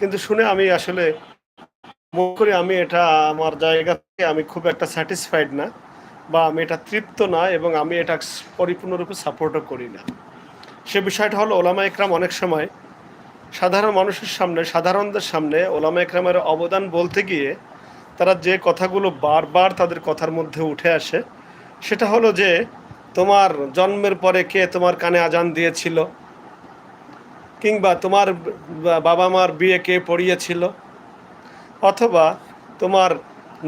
কিন্তু শুনে আমি আসলে মনে করি আমি এটা আমার জায়গা থেকে আমি খুব একটা স্যাটিসফাইড না বা আমি এটা তৃপ্ত না এবং আমি এটা পরিপূর্ণরূপে সাপোর্টও করি না। সে বিষয়টা হলো ওলামা একরাম অনেক সময় সাধারণ মানুষের সামনে, সাধারণদের সামনে ওলামা একরামের অবদান বলতে গিয়ে তারা যে কথাগুলো বারবার তাদের কথার মধ্যে উঠে আসে, সেটা হলো যে তোমার জন্মের পরে কে তোমার কানে আজান দিয়েছিল? কিংবা তোমার বাবা মার বিয়ে কে পড়িয়েছিল, অথবা তোমার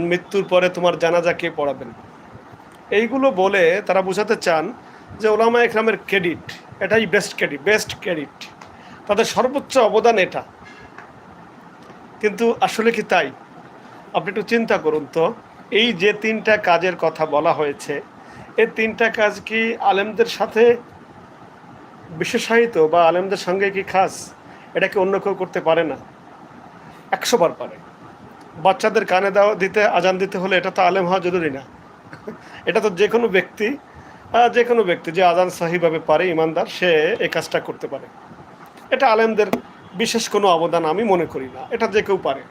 মৃত্যুর পরে তোমার জানাজা কে পড়াবেন। এইগুলো বলে তারা বোঝাতে চান যে ওলামা একরামের ক্রেডিট, এটাই বেস্ট ক্রেডিট বেস্ট ক্রেডিট তাদের সর্বোচ্চ অবদান এটা। কিন্তু আসলে কি তাই? আপনি একটু চিন্তা করুন তো। এই যে তিনটা কাজের কথা বলা হয়েছে, এই তিনটা কাজ কি আলেমদের সাথে বিশেষায়িত বা আলেমদের সঙ্গে কি খাস? এটাকে অন্য কেউ করতে পারে না? একশো বার পারে। বাচ্চাদের কানে দেওয়া দিতে, আজান দিতে হলে এটা তো আলেম হওয়া জরুরি না। এটা তো যে কোনো ব্যক্তি যে কোনো ব্যক্তি যে আজান সহিভাবে পারে, ইমানদার, সে এই কাজটা করতে পারে। এটা আলেমদের বিশেষ কোনো অবদান আমি মনে করি না। এটা যে কেউ পারে।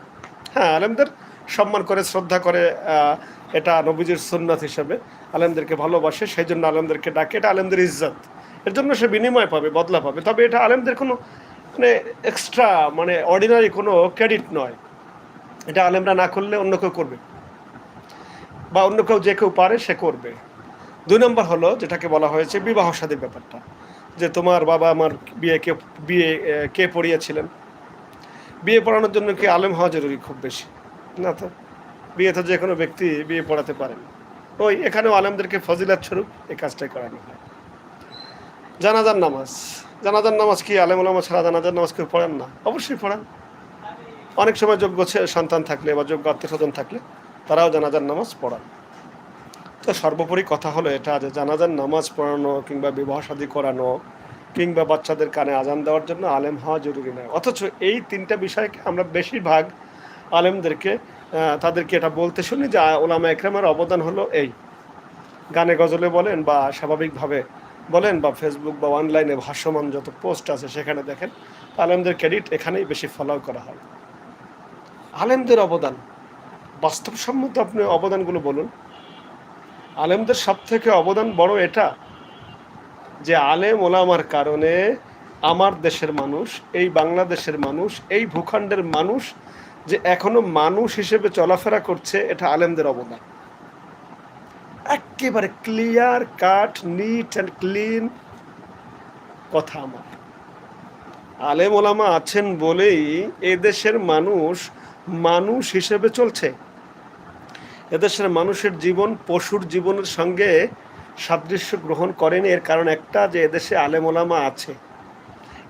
হ্যাঁ আলেমদের সম্মান করে, শ্রদ্ধা করে এটা নবীজির সুন্নাত হিসাবে আলেমদেরকে ভালোবাসে সেই জন্য আলেমদেরকে ডাকে। এটা আলেমদের ইজ্জত। এর জন্য সে বিনিময় পাবে, বদলা পাবে। তবে এটা আলেমদের কোনো মানে এক্সট্রা মানে অর্ডিনারি কোনো ক্রেডিট নয়। এটা আলেমরা না করলে অন্য কেউ করবে। বা অন্য কেউ যে কেউ পারে সে করবে। দুই নম্বর হলো যেটাকে বলা হয়েছে বিবাহ সাদীর ব্যাপারটা। যে তোমার বাবা আমার বিয়ে কে বিয়ে কে পড়িয়েছিলেন? বিয়ে পড়ানোর জন্য কি আলেম হওয়া জরুরি খুব বেশি? না তো। বিয়ে তো যে কোনো ব্যক্তি বিয়ে পড়াতে পারেন। ওই এখানেও আলেমদেরকে ফজিলাত স্বরূপ এই কাজটাই করানো হয়। জানাজার নামাজ। জানাজার নামাজ কি আলেম ওলামা ছাড়া জানাজার নামাজ কেউ পড়েন না? অবশ্যই পড়েন। অনেক সময় যোগ্য সন্তান থাকলে বা যোগ্য আত্মীয় স্বজন থাকলে তারাও জানাজার নামাজ পড়ান। তো সর্বোপরি কথা হলো এটা যে জানাজার নামাজ পড়ানো কিংবা বিবাহ শাদী করানো কিংবা বাচ্চাদের কানে আজান দেওয়ার জন্য আলেম হওয়া জরুরি নয়। অথচ এই তিনটা বিষয়কে আমরা বেশিরভাগ আলেমদেরকে তাদেরকে এটা বলতে শুনি যে ওলামা একরামের অবদান হলো এই। গানে গজলে বলেন বা স্বাভাবিকভাবে বলেন বা ফেসবুক বা অনলাইনে ভাষ্যমান যত পোস্ট আছে সেখানে দেখেন, আলেমদের ক্রেডিট এখানেই বেশি ফলো করা হয়। আলেমদের অবদান, বাস্তবসম্মত আপনি অবদানগুলো বলুন। আলেমদের সব থেকে অবদান বড় এটা যে আলেম ওলামার কারণে আমার দেশের মানুষ, এই বাংলাদেশের মানুষ, এই ভূখণ্ডের মানুষ যে এখনও মানুষ হিসেবে চলাফেরা করছে, এটা আলেমদের অবদান। একেবারে clear cut neat and clean কথা আমার। আলেম ওলামা আছেন বলেই এদেশের মানুষ মানুষ হিসেবে চলছে। এদেশের মানুষের জীবন পশুর জীবনের সঙ্গে সাদৃশ্য গ্রহণ করেনি, এর কারণ একটা যে এদেশে আলেম ওলামা আছে।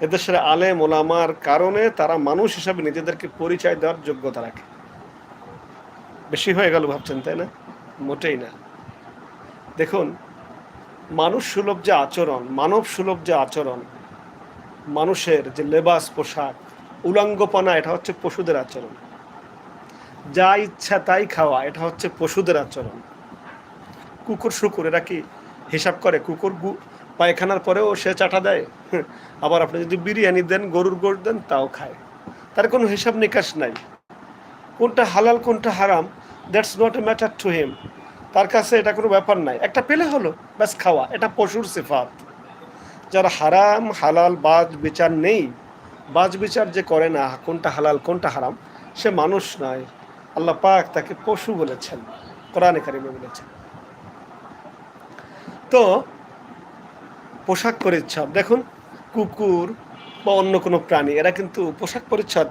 এদেশের আলেম ওলামার কারণে তারা মানুষ হিসাবে নিজেদেরকে পরিচয় দেওয়ার যোগ্যতা রাখে। বেশি হয়ে গেল ভাবছেন, তাই না? মোটেই না। দেখুন, মানুষ সুলভ যে আচরণ, মানব সুলভ যে আচরণ, মানুষের যে লেবাস, পোশাক, উলাঙ্গপনা, এটা হচ্ছে পশুদের আচরণ। যা ইচ্ছা তাই খাওয়া, এটা হচ্ছে পশুদের আচরণ। কুকুর, শুকুর, এরা কি হিসাব করে? কুকুর পায়খানার পরেও সে চাটা দেয়? আবার আপনি যদি বিরিয়ানি দেন, গরুর গোড় দেন, তাও খায়। তার কোনো হিসাব নিকাশ নাই। কোনটা হালাল, কোনটা হারাম that's not a matter to him তার কাছে এটা কোনো ব্যাপার নাই। একটা পেলে হলো, ব্যাস খাওয়া। এটা পশুর সিফাত। যারা হারাম, হালাল বাজ বিচার নেই, বাজ বিচার যে করে না, কোনটা হালাল, কোনটা হারাম, সে মানুষ নয়। আল্লাহ পাক তাকে পশু বলেছেন, কোরআনে কারিমে বলেছেন। তো, পোশাক পরিচ্ছদ। দেখুন, কুকুর বা অন্য কোনো প্রাণী, এরা কিন্তু পোশাক পরিচ্ছদ,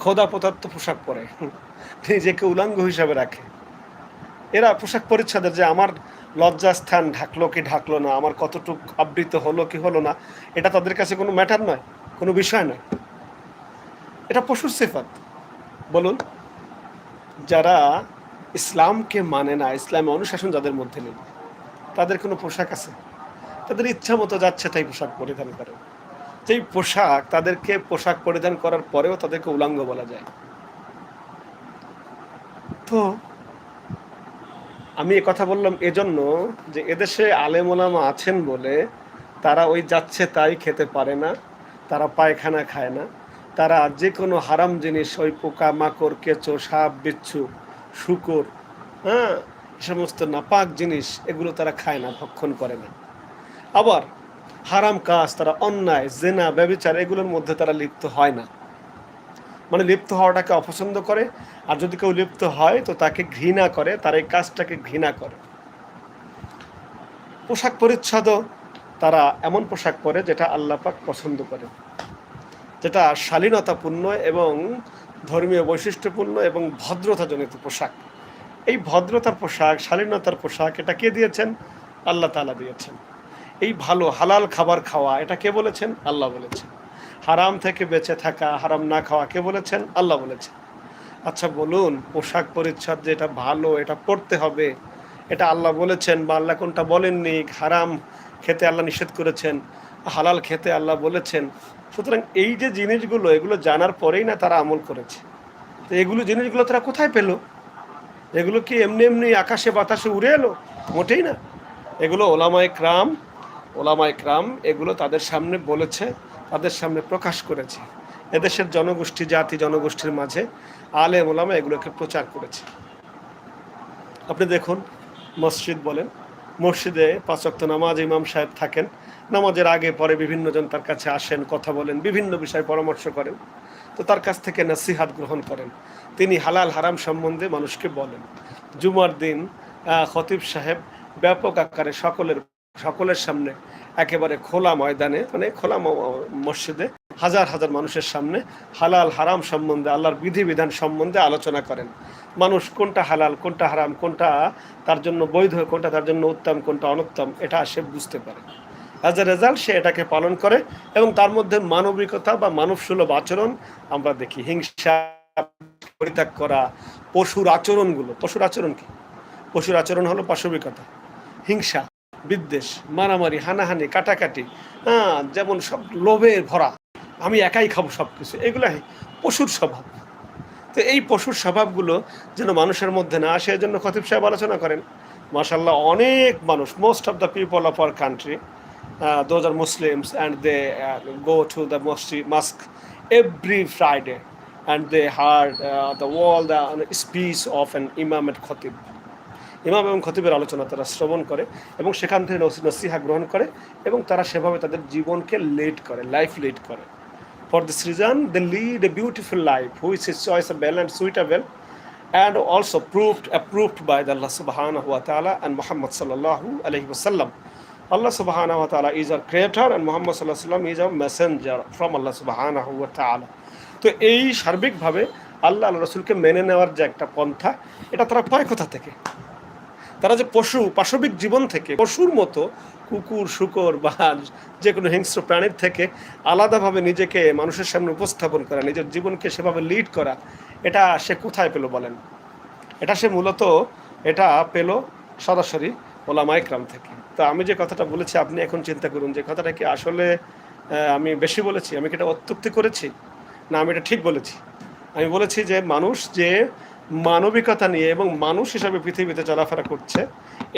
খোদা পদার্থ পোশাক পরে। নিজেকে উলাঙ্গ হিসাবে রাখে। এরা পোশাক পরিচ্ছদের যে আমার লজ্জাস্থান ঢাকলো কি ঢাকলো না, আমার কতটুক আবৃত হলো কি হলো না, এটা তাদের কাছে কোনো ম্যাটার নয়, কোনো বিষয় নয়। এটা পশুর সিফাত। বলুন, যারা ইসলামকে মানে না, ইসলামে অনুশাসন যাদের মধ্যে নেই, তাদের কোনো পোশাক আছে? তাদের ইচ্ছা মতো যাচ্ছে তাই পোশাক পরিধান করে। সেই পোশাক তাদেরকে পোশাক পরিধান করার পরেও তাদেরকে উলাঙ্গ বলা যায়। তো আমি এ কথা বললাম এজন্য যে এদেশে আলেম ওলামা আছেন বলে তারা ওই যাচ্ছে তাই খেতে পারে না, তারা পায়খানা খায় না। তারা যে কোনো হারাম জিনিস, ওই পোকা, মাকড়, কেঁচো, সাপ, বিচ্ছু, শুকর হ্যাঁ সমস্ত নাপাক জিনিস, এগুলো তারা খায় না, ভক্ষণ করে না। আবার হারাম কাজ, তারা অন্যায়, জেনা, ব্যবিচার, এগুলোর মধ্যে তারা লিপ্ত হয় না। মানে লিপ্ত হওয়াটাকে অপছন্দ করে। আর যদি কেউ লিপ্ত হয়, তো তাকে ঘৃণা করে, তার এই কাজটাকে ঘৃণা করে। পোশাক পরিচ্ছদও তারা এমন পোশাক পরে যেটা আল্লাপাক পছন্দ করে। যেটা শালীনতাপূর্ণ এবং ধর্মীয় বৈশিষ্ট্যপূর্ণ এবং ভদ্রতাজনিত পোশাক। এই ভদ্রতার পোশাক, শালীনতার পোশাক, এটা কে দিয়েছেন? আল্লাহ তালা দিয়েছেন। এই ভালো হালাল খাবার খাওয়া, এটা কে বলেছেন? আল্লাহ বলেছেন। হারাম থেকে বেঁচে থাকা, হারাম না খাওয়া কে বলেছেন? আল্লাহ বলেছেন। আচ্ছা বলুন, পোশাক পরিচ্ছদ যে এটা ভালো, এটা পড়তে হবে, এটা আল্লাহ বলেছেন বা আল্লাহ কোনটা বলেননি? হারাম খেতে আল্লাহ নিষেধ করেছেন, হালাল খেতে আল্লাহ বলেছেন। সুতরাং এই যে জিনিসগুলো, এগুলো জানার পরেই না তারা আমল করেছে। তো এগুলো জিনিসগুলো তারা কোথায় পেল? এগুলো কি এমনি এমনি আকাশে বাতাসে উড়ে এলো? মোটেই না। এগুলো ওলামায় ক্রাম ওলামায় ক্রাম এগুলো তাদের সামনে বলেছে। তাদের সামনে প্রকাশ করেছে। এদেশের জনগোষ্ঠী, জাতি, জনগোষ্ঠীর মাঝে আলে ওলামা এগুলোকে প্রচার করেছে। আপনি দেখুন, মসজিদ বলেন, মসজিদে পাঁচক্ত নামাজ ইমাম সাহেব থাকেন। নামাজের আগে, পরে বিভিন্ন জন তার কাছে আসেন, কথা বলেন, বিভিন্ন বিষয়ে পরামর্শ করেন। তো তার কাছ থেকে নাসিহাত গ্রহণ করেন। তিনি হালাল, হারাম সম্বন্ধে মানুষকে বলেন। জুমার দিন খতিব সাহেব ব্যাপক আকারে সকলের সকলের সামনে একেবারে খোলা ময়দানে মানে খোলা মসজিদে হাজার হাজার মানুষের সামনে হালাল, হারাম সম্বন্ধে, আল্লাহর বিধিবিধান সম্বন্ধে আলোচনা করেন। মানুষ কোনটা হালাল, কোনটা হারাম, কোনটা তার জন্য বৈধ, কোনটা তার জন্য উত্তম, কোনটা অনুত্তম, এটা সে বুঝতে পারে। অ্যাজ এ রেজাল্ট সে এটাকে পালন করে এবং তার মধ্যে মানবিকতা বা মানবসুলভ আচরণ আমরা দেখি। হিংসা, পরিত্যাগ করা, পশুর আচরণগুলো, পশুর আচরণ কি? পশুর আচরণ হলো পাশবিকতা। হিংসা বিদ্বেষ, মারামারি, হানাহানি, কাটাকাটি হ্যাঁ যেমন সব লোভের ভরা, আমি একাই খাব সব কিছু এগুলাই পশুর স্বভাব। তো এই পশুর স্বভাবগুলো যেন মানুষের মধ্যে না আসে, এজন্য খতিব সাহেব আলোচনা করেন মাশাল্লাহ অনেক মানুষ most of the people of our country those are Muslims and they go to the মসজিদ mosque every Friday and they heard the wall the speech of an ইমাম এট খতিব ইমাম এবং খতিবের আলোচনা তারা শ্রবণ করে এবং সেখান থেকে নসিহা গ্রহণ করে এবং তারা সেভাবে তাদের জীবনকে লেট করে লাইফ লেট করে। For this reason the lead a beautiful life which is choiceable and suitable and also proved approved by the Allah সুবাহান হুয়া তালা অ্যান্ড মোহাম্মদ সাল্লু আলহি ওসাল্লাম আল্লাহ সুবাহান হুয়া তালা is our creator and Muhammad সাল্লাহ সাল্লাম is our messenger from Allah সুবাহান হুয়া তালা তো এই সার্বিকভাবে আল্লাহ আল্লাহ রসুলকে মেনে নেওয়ার যে একটা পন্থা, এটা তারা পায় কোথা থেকে? তারা যে পশু, পাশবিক জীবন থেকে, পশুর মতো কুকুর, শুকর বা যে কোনো হিংস্র প্রাণীর থেকে আলাদাভাবে নিজেকে মানুষের সামনে উপস্থাপন করা, নিজের জীবনকে সেভাবে লিড করা, এটা সে কোথায় পেল বলেন? এটা সে মূলত এটা পেল সরাসরি ওলামা ইকরাম থেকে। তো আমি যে কথাটা বলেছি, আপনি এখন চিন্তা করুন, যে কথাটা কি আসলে আমি বেশি বলেছি? আমি কি এটা অত্যুক্তি করেছি? না, আমি এটা ঠিক বলেছি। আমি বলেছি যে মানুষ যে মানবিকতা নিয়ে এবং মানুষ হিসাবে পৃথিবীতে চলাফেরা করছে,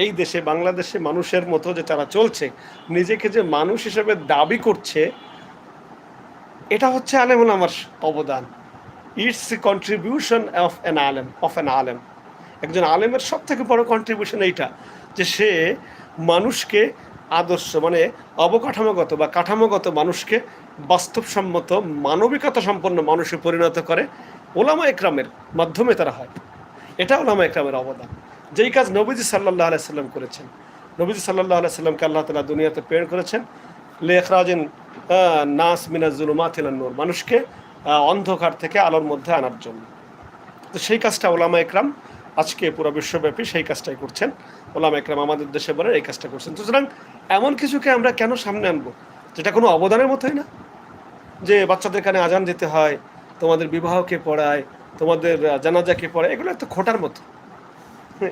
এই দেশে, বাংলাদেশে মানুষের মতো যে তারা চলছে, নিজেকে যে মানুষ হিসেবে দাবি করছে, এটা হচ্ছে আলেমুল আমার অবদান। ইটস কন্ট্রিবিউশন অফ অ্যান আলেম অফ অ্যান আলেম। একজন আলেমের সব থেকে বড় কন্ট্রিবিউশন এইটা, যে সে মানুষকে আদর্শ মানে অবকাঠামোগত বা কাঠামোগত মানুষকে বাস্তবসম্মত, মানবিকতা সম্পন্ন মানুষে পরিণত করে ওলামা একরামের মাধ্যমে তারা হয়। এটা ওলামা একরামের অবদান। যেই কাজ নবীজি সাল্লাহ আলাইসাল্লাম করেছেন। নবীজি সাল্লাহ আলাইসাল্লামকে আল্লাহ তালা দুনিয়াতে প্রেরণ করেছেন। লেখরাজিন নাস মিনাজ জুলুমাত নূর। মানুষকে অন্ধকার থেকে আলোর মধ্যে আনার জন্য। তো সেই কাজটা ওলামা একরাম আজকে পুরো বিশ্বব্যাপী সেই কাজটাই করছেন। ওলামা একরাম আমাদের দেশে বলে এই কাজটা করছেন। সুতরাং এমন কিছুকে আমরা কেন সামনে আনব? যেটা কোনো অবদানের মতোই না। যে বাচ্চাদের কানে আজান দিতে হয় তোমাদের বিবাহকে পড়ায়, তোমাদের জানাজাকে পড়ায়, এগুলো একটা খোটার মতো।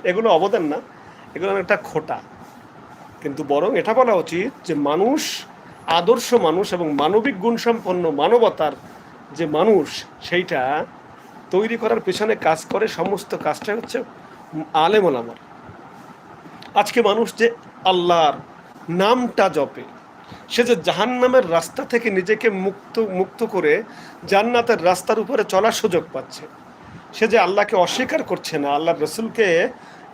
এগুলো অবদান না, এগুলো একটা খোটা। কিন্তু বরং এটা বলা উচিত যে মানুষ, আদর্শ মানুষ এবং মানবিক গুণসম্পন্ন মানবতার যে মানুষ, সেইটা তৈরি করার পেছনে কাজ করে সমস্ত কাজটা হচ্ছে আলেম ওলামার আজকে মানুষ যে আল্লাহর নামটা জপে সে যে জাহান্নামের রাস্তা থেকে নিজেকে মুক্ত মুক্ত করে জান্নাতের রাস্তার উপরে চলার সুযোগ পাচ্ছে। সে যে আল্লাহকে অস্বীকার করছে না, আল্লাহ রসুলকে,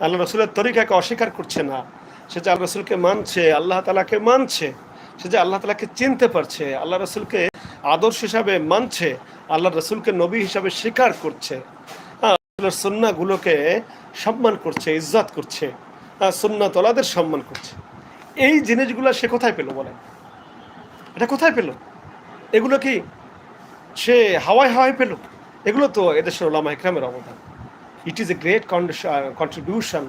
আল্লাহ রসুলের তরিকাকে অস্বীকার করছে না, সে যে আল্লাহ রসুলকে মানছে, আল্লাহ তালাকে মানছে, সে যে আল্লাহ তালাকে চিনতে পারছে, আল্লাহ রসুলকে আদর্শ হিসাবে মানছে, আল্লাহ রসুলকে নবী হিসাবে স্বীকার করছে। হ্যাঁ সন্নাগুলোকে সম্মান করছে, ইজ্জত করছে। হ্যাঁ সন্না তোলাদের সম্মান করছে। এই জিনিসগুলো সে কোথায় পেল বলেন? এটা কোথায় পেল? এগুলো কি সে হাওয়ায় হাওয়ায় পেল? এগুলো তো এদেশের ওলামা ইকরামের অবদান। It is a great contribution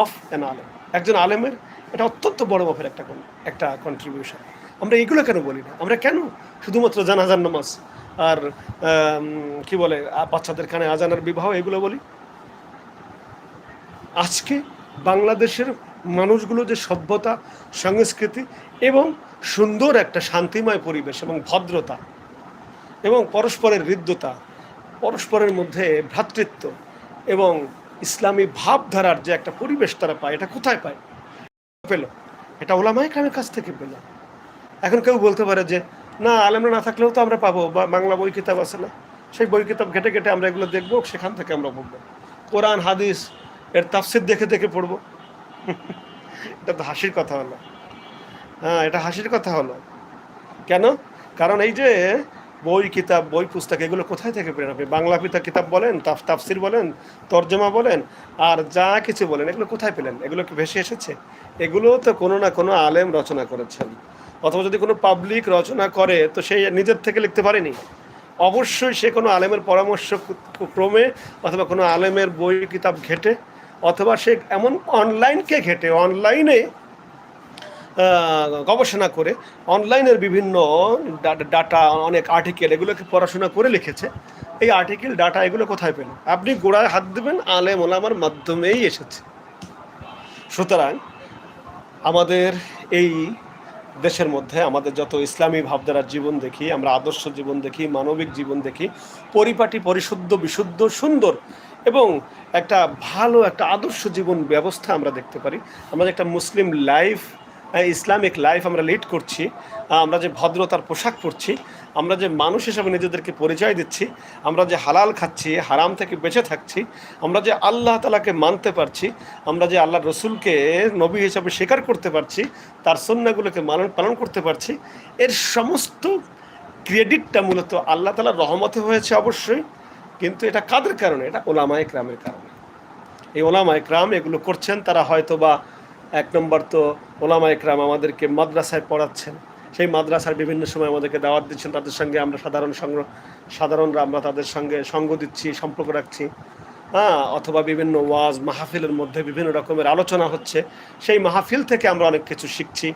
of an আলেম একজন আলেমের এটা অত্যন্ত বড় মাপের একটা একটা কন্ট্রিবিউশন আমরা এগুলো কেন বলি না? আমরা কেন শুধুমাত্র জানাজান নামাজ আর কি বলে বাচ্চাদের কানে আজানার বিবাহ এগুলো বলি? আজকে বাংলাদেশের মানুষগুলো যে সভ্যতা, সংস্কৃতি এবং সুন্দর একটা শান্তিময় পরিবেশ এবং ভদ্রতা এবং পরস্পরের হৃদ্যতা, পরস্পরের মধ্যে ভ্রাতৃত্ব এবং ইসলামী ভাবধারার যে একটা পরিবেশ তারা পায়, এটা কোথায় পায়? পেল। এটা ওলামাই কামের কাছ থেকে পেল। এখন কেউ বলতে পারে যে, না, আলেমরা না থাকলেও তো আমরা পাবো, বা বাংলা বই কিতাব আছে না? সেই বই কিতাব ঘেটে ঘেটে আমরা এগুলো দেখব, সেখান থেকে আমরা পড়ব। কোরআন, হাদিস, এর তাফসির দেখে দেখে পড়ব। এটা তো হাসির কথা হলো। হ্যাঁ এটা হাসির কথা হলো। কেন? কারণ এই যে বই, কিতাব, বই, পুস্তক, এগুলো কোথায় থেকে পেলেন আপনি? বাংলা পিতা কিতাব বলেন, তাফ তাফসির বলেন, তর্জমা বলেন, আর যা কিছু বলেন, এগুলো কোথায় পেলেন? এগুলো কি ভেসে এসেছে? এগুলো তো কোনো না কোনো আলেম রচনা করেছেন। অথবা যদি কোনো পাবলিক রচনা করে, তো সেই নিজের থেকে লিখতে পারেনি। অবশ্যই সে কোনো আলেমের পরামর্শ ক্রমে অথবা কোনো আলেমের বই, কিতাব ঘেটে অথবা সে এমন অনলাইনকে ঘেটে অনলাইনে গবেষণা করে অনলাইনের বিভিন্ন ডাটা অনেক আর্টিকেল এগুলোকে পড়াশোনা করে লিখেছে। এই আর্টিকেল ডাটা এগুলো কোথায় পেল? আপনি গোড়ায় হাত দেবেন, আলেম ওলামার মাধ্যমেই এসেছে। সুতরাং আমাদের এই দেশের মধ্যে আমাদের যত ইসলামী ভাবধারার জীবন দেখি, আমরা আদর্শ জীবন দেখি, মানবিক জীবন দেখি, পরিপাটি, পরিশুদ্ধ, বিশুদ্ধ, সুন্দর এবং একটা ভালো, একটা আদর্শ জীবন ব্যবস্থা আমরা দেখতে পারি। আমরা যে একটা মুসলিম লাইফ ইসলামিক লাইফ আমরা লিড করছি আমরা যে ভদ্রতার পোশাক পরছি, আমরা যে মানুষ হিসাবে নিজেদেরকে পরিচয় দিচ্ছি, আমরা যে হালাল খাচ্ছি, হারাম থেকে বেঁচে থাকছি, আমরা যে আল্লাহ তালাকে মানতে পারছি, আমরা যে আল্লাহ রসুলকে, নবী হিসাবে স্বীকার করতে পারছি, তার সন্ন্যাগুলোকে মানন, পালন করতে পারছি, এর সমস্ত ক্রেডিটটা মূলত আল্লাহ তালার রহমতে হয়েছে অবশ্যই। কিন্তু এটা কাদের কারণে? এটা ওলামা একরামের কারণে। এই ওলামা একরাম এগুলো করছেন, তারা হয়তো বা এক নম্বর তো ওলামা একরাম আমাদেরকে মাদ্রাসায় পড়াচ্ছেন। সেই মাদ্রাসার বিভিন্ন সময় আমাদেরকে দাওয়াত দিচ্ছেন। তাদের সঙ্গে আমরা সাধারণ সংগ্রহ সাধারণরা আমরা তাদের সঙ্গে সঙ্গ দিচ্ছি, সম্পর্ক রাখছি। হ্যাঁ অথবা বিভিন্ন ওয়াজ, মাহফিলের মধ্যে বিভিন্ন রকমের আলোচনা হচ্ছে। সেই মাহফিল থেকে আমরা অনেক কিছু শিখছি।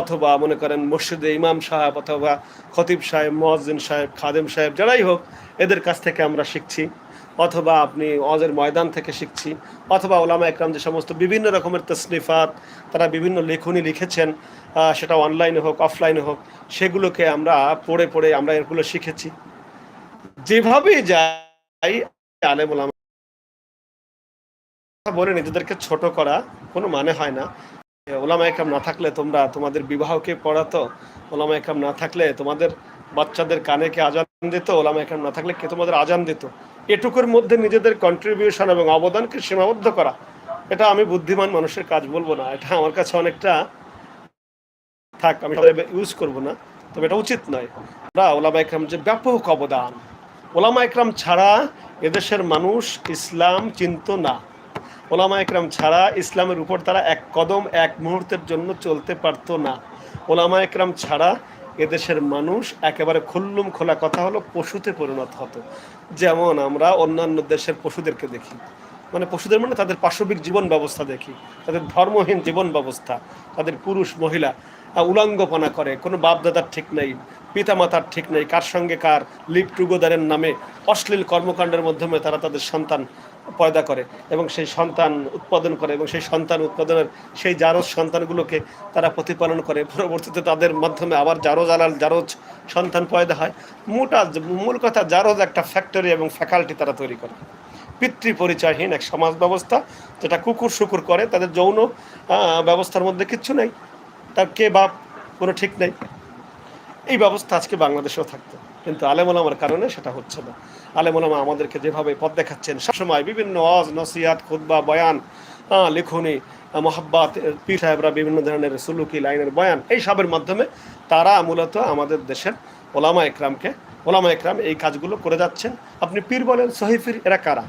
অথবা মনে করেন মসজিদে ইমাম সাহেব অথবা খতিব সাহেব মহাজিন সাহেব, খাদেম সাহেব, যারাই হোক, এদের কাছ থেকে আমরা শিখছি। অথবা আপনি অজের ময়দান থেকে শিখছি। অথবা ওলামা একরাম যে সমস্ত বিভিন্ন রকমের তসনিফাত, তারা বিভিন্ন লেখনী লিখেছেন সেটা অনলাইনে হোক, অফলাইনে হোক, সেগুলোকে আমরা পড়ে পড়ে আমরা এগুলো শিখেছি। যেভাবে যাই, আলেম ওলামা বলে নিজেদেরকে ছোট করা কোনো মানে হয় না। ওলামা একরাম না থাকলে তোমরা তোমাদের বিবাহকে পড়াতো? ওলামা একরাম না থাকলে তোমাদের বাচ্চাদের কানে কে আজান দিত? ওলামা একরাম না থাকলে কে তোমাদের আজান দিত? এটুকুর মধ্যে নিজেদের কন্ট্রিবিউশন এবং অবদানকে সীমাবদ্ধ করা। এটা আমি বুদ্ধিমান মানুষের কাজ বলব না। এটা আমার কাছে অনেকটা থাক, আমি ইউজ করব না। তবে এটা উচিত নয়। আমরা ওলামা একরাম যে ব্যাপক অবদান। ওলামা একরাম ছাড়া এদেশের মানুষ ইসলাম চিনত না। ওলামা একরাম ছাড়া ইসলামের উপর তারা এক কদম, এক মুহূর্তের জন্য চলতে পারতো না। ওলামা একরাম ছাড়া এদেশের মানুষ একেবারে খুল্লুম খোলা কথা হলো পশুতে পরিণত হতো। যেমন আমরা অন্যান্য দেশের পশুদেরকে দেখি। মানে পশুদের মানে তাদের পাশবিক জীবন ব্যবস্থা দেখি। তাদের ধর্মহীন জীবন ব্যবস্থা, তাদের পুরুষ, মহিলা উলঙ্গপনা করে। কোনো বাপদাদার ঠিক নেই, পিতামাতার ঠিক নেই, কার সঙ্গে কার লিপ টুগোদারের নামে অশ্লীল কর্মকাণ্ডের মাধ্যমে তারা তাদের সন্তান পয়দা করে এবং সেই সন্তান উৎপাদন করে এবং সেই সন্তান উৎপাদনের সেই জারজ সন্তানগুলোকে তারা প্রতিপালন করে। পরবর্তীতে তাদের মাধ্যমে আবার জারজ আলাল জারজ সন্তান পয়দা হয়। মোটা মূল কথা জারজ একটা ফ্যাক্টরি এবং ফ্যাকাল্টি তারা তৈরি করে। পিতৃ পরিচয়হীন এক সমাজ ব্যবস্থা যেটা কুকুর শুকুর করে, তাদের যৌন ব্যবস্থার মধ্যে কিচ্ছু নেই। তার কে বাপ, কোনো ঠিক নেই। এই ব্যবস্থা আজকে বাংলাদেশেও থাকতো। কিন্তু আলেমুলামার কারণে সেটা হচ্ছে না। আলেমুলামা আমাদেরকে যেভাবে পথ দেখাচ্ছেন, সবসময় বিভিন্ন অজ নসিহাত খুদ্া বয়ান লিখনি মোহাব্বাত পীর সাহেবরা বিভিন্ন ধরনের সুলুকি লাইনের বয়ান, এই সবের মাধ্যমে তারা মূলত আমাদের দেশের ওলামা একরামকে, ওলামা একরাম এই কাজগুলো করে যাচ্ছেন। আপনি পীর বলেন, সহিফির এরা কারা?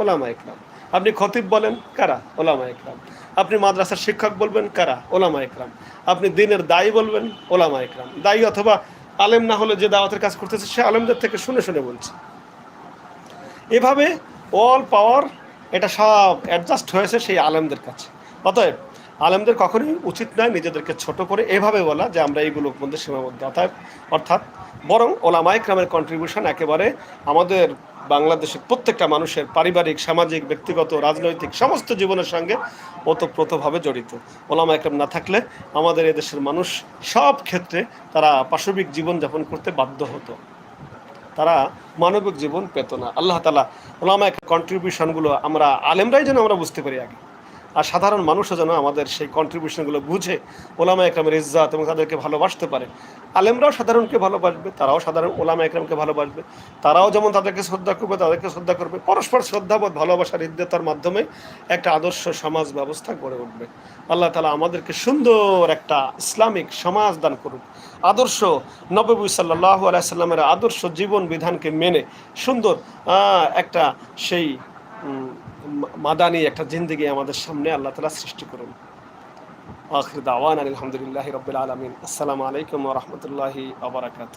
ওলামা একরাম। আপনি খতিব বলেন, কারা? ওলামা একরাম। আপনি মাদ্রাসার শিক্ষক বলবেন, কারা? ওলামা একরাম। আপনি দিনের দায়ী বলবেন, ওলামা একরাম। দায়ী অথবা আলেম না হলে যে দাওয়াতের কাজ করতেছে, সে আলেমদের থেকে শুনে শুনে বলছে। এভাবে অল পাওয়ার এটা সব অ্যাডজাস্ট হয়েছে সেই আলেমদের কাছে। অতএব আলেমদের কখনোই উচিত নয় নিজেদেরকে ছোট করে এভাবে বলা যে আমরা এইগুলোর মধ্যে সীমাবদ্ধ। অতএব অর্থাৎ বরং ওলামাইক নামের কন্ট্রিবিউশন একেবারে আমাদের বাংলাদেশের প্রত্যেকটা মানুষের পারিবারিক, সামাজিক, ব্যক্তিগত, রাজনৈতিক সমস্ত জীবনের সঙ্গে ওতপ্রোতভাবে জড়িত। ওলামা একরাম না থাকলে আমাদের এদেশের মানুষ সব ক্ষেত্রে তারা পাশবিক জীবনযাপন করতে বাধ্য হতো। তারা মানবিক জীবন পেত না। আল্লাহ তালা ওলামা কন্ট্রিবিউশনগুলো আমরা আলেমরাই যেন আমরা বুঝতে পারি আগে। আর সাধারণ মানুষও যেন আমাদের সেই কন্ট্রিবিউশনগুলো বুঝে ওলামা একরামের ইজ্জাত এবং তাদেরকে ভালোবাসতে পারে। আলেমরাও সাধারণকে ভালোবাসবে, তারাও সাধারণ ওলামা একরামকে ভালোবাসবে, তারাও যেমন তাদেরকে শ্রদ্ধা করবে, তাদেরকে শ্রদ্ধা করবে। পরস্পর শ্রদ্ধাবোধ, ভালোবাসার হৃদ্যতার মাধ্যমে একটা আদর্শ সমাজ ব্যবস্থা গড়ে উঠবে। আল্লাহ তালা আমাদেরকে সুন্দর একটা ইসলামিক সমাজ দান করুক। আদর্শ নবী সাল্লাহ আলাইসাল্লামের আদর্শ জীবন বিধানকে মেনে সুন্দর একটা সেই মাদানি, একটা জিন্দিগি আমাদের সামনে আল্লাহ তালা সৃষ্টি করুন। আখির দাওয়ান আলহামদুলিল্লাহ রবিল আলমিন। আসসালামু আলাইকুম রহমতুল্লাহি আবরাকাত